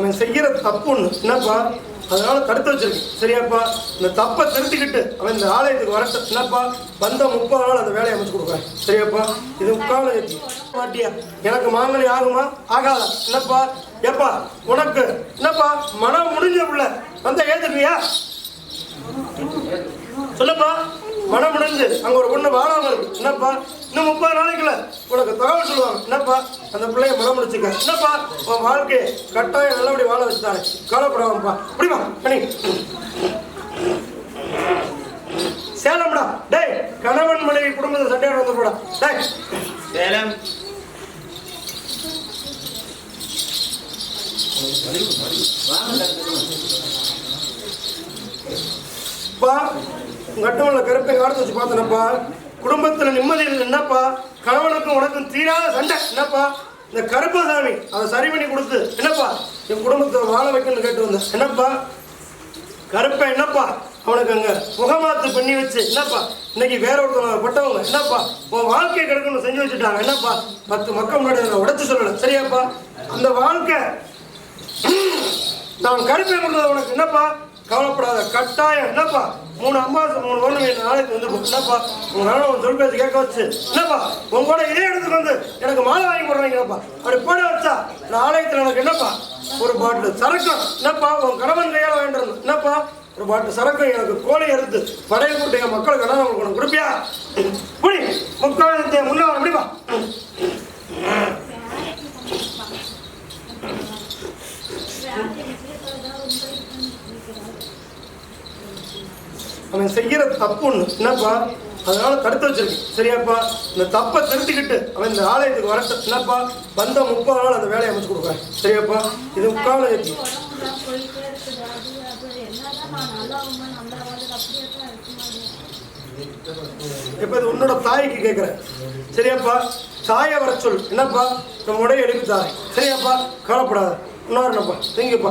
அவன் செய்கிற தப்பு ஒன்று என்னப்பா? அதனால தடுத்து வச்சிருக்கு சரியாப்பா? இந்த தப்பை திருத்திக்கிட்டு அவன் இந்த ஆலயத்துக்கு வரட்டும். என்னப்பா? வந்த முப்பது நாள் அந்த வேலையை அமைச்சு கொடுக்குறேன். சரியாப்பா? இது உட்கால மாட்டியா? எனக்கு மாங்கனி ஆகுமா? ஆகாதா? என்னப்பா? ஏப்பா உனக்கு. என்னப்பா? மனம் முடிஞ்ச புள்ள. வந்த ஏத்துக்கிறியா சொல்லுப்பா. மனம் முடிஞ்சு அங்க ஒரு பொண்ணு வாழாம இருக்கு. என்னப்பா? இன்னும் முப்பது நாளைக்குள்ள உனக்கு தகவல் சொல்லுவாங்க. என்னப்பா? அந்த பிள்ளைய மனம் முடிச்சுக்க. என்னப்பா? உன் வாழ்க்கையை கட்டாயம் நல்லபடி வாழ வச்சுட்டாரு கவலைப்படாமப்பா புரியுமா? கனி சேலம்டா. டேய் கணவன் மனைவி குடும்பத்தை சண்டையோட வந்து போடா டேய். சேலம். பா கட்டவனில் கருப்பை காலத்தை வச்சு பார்த்தனப்பா? குடும்பத்தில் நிம்மதி இல்லை என்னப்பா? கணவனுக்கும் உனக்கும் தீராத சண்டை. என்னப்பா? இந்த கருப்பசாமி அதை சரி பண்ணி கொடுத்து என்னப்பா? என் குடும்பத்தை வாழ வைக்கணும்னு கேட்டு வந்தேன். என்னப்பா? கருப்பை என்னப்பா? அவனுக்கு அங்க முகமாத்து பண்ணி வச்சு என்னப்பா? இன்னைக்கு வேற ஒருத்தவங்க பட்டவங்க என்னப்பா? உன் வாழ்க்கையை கிடக்கணும் செஞ்சு வச்சுட்டாங்க. என்னப்பா? பத்து மக்கள் முன்னாடி அதை உடைச்சு சொல்லலை. சரியாப்பா? அந்த வாழ்க்கை நான் கருப்பை கொண்டது உனக்கு என்னப்பா? கவலைப்படாத கட்டாயம். என்னப்பா? மூணு அம்மா மூணு ஒன்று என் நாளைக்கு வந்து என்னப்பா? உங்களால ஒரு சொல் பேசி கேட்க வச்சு. என்னப்பா? உங்க கூட இதே இடத்துக்கு வந்து எனக்கு மாலை வாங்கி போடுறீங்கப்பா அப்படி போட வச்சா இந்த ஆலயத்தில் எனக்கு என்னப்பா? ஒரு பாட்டில் சரக்கு. என்னப்பா? உன் கணவன் கையால் வேண்டிருந்தேன் என்னப்பா? ஒரு பாட்டு சரக்கு எனக்கு கோழி அறுத்து படையை கூட்டிய மக்களுக்கு என்ன உங்களுக்கு கொடுப்பியா? புடி முக்காலத்தை முன்னாள் அப்படிப்பா. அவன் செய்கிற தப்பு ஒன்று என்னப்பா? அதனால தடுத்து வச்சிருக்கு சரியாப்பா? இந்த தப்பை திருத்திக்கிட்டு அவன் இந்த ஆலயத்துக்கு வரட்டும். என்னப்பா? வந்த முப்பது நாள் அந்த வேலையை அமைச்சு கொடுக்குறேன். சரியாப்பா? இது முக்கால ஏற்றி இது உன்னோட தாய்க்கு கேட்குறேன் சரியாப்பா? தாயை வர சொல். என்னப்பா? நம்ம உடைய எடுத்து தாய் சரியாப்பா? கவலைப்படாத. இன்னொரு என்னப்பா? திங்கப்பா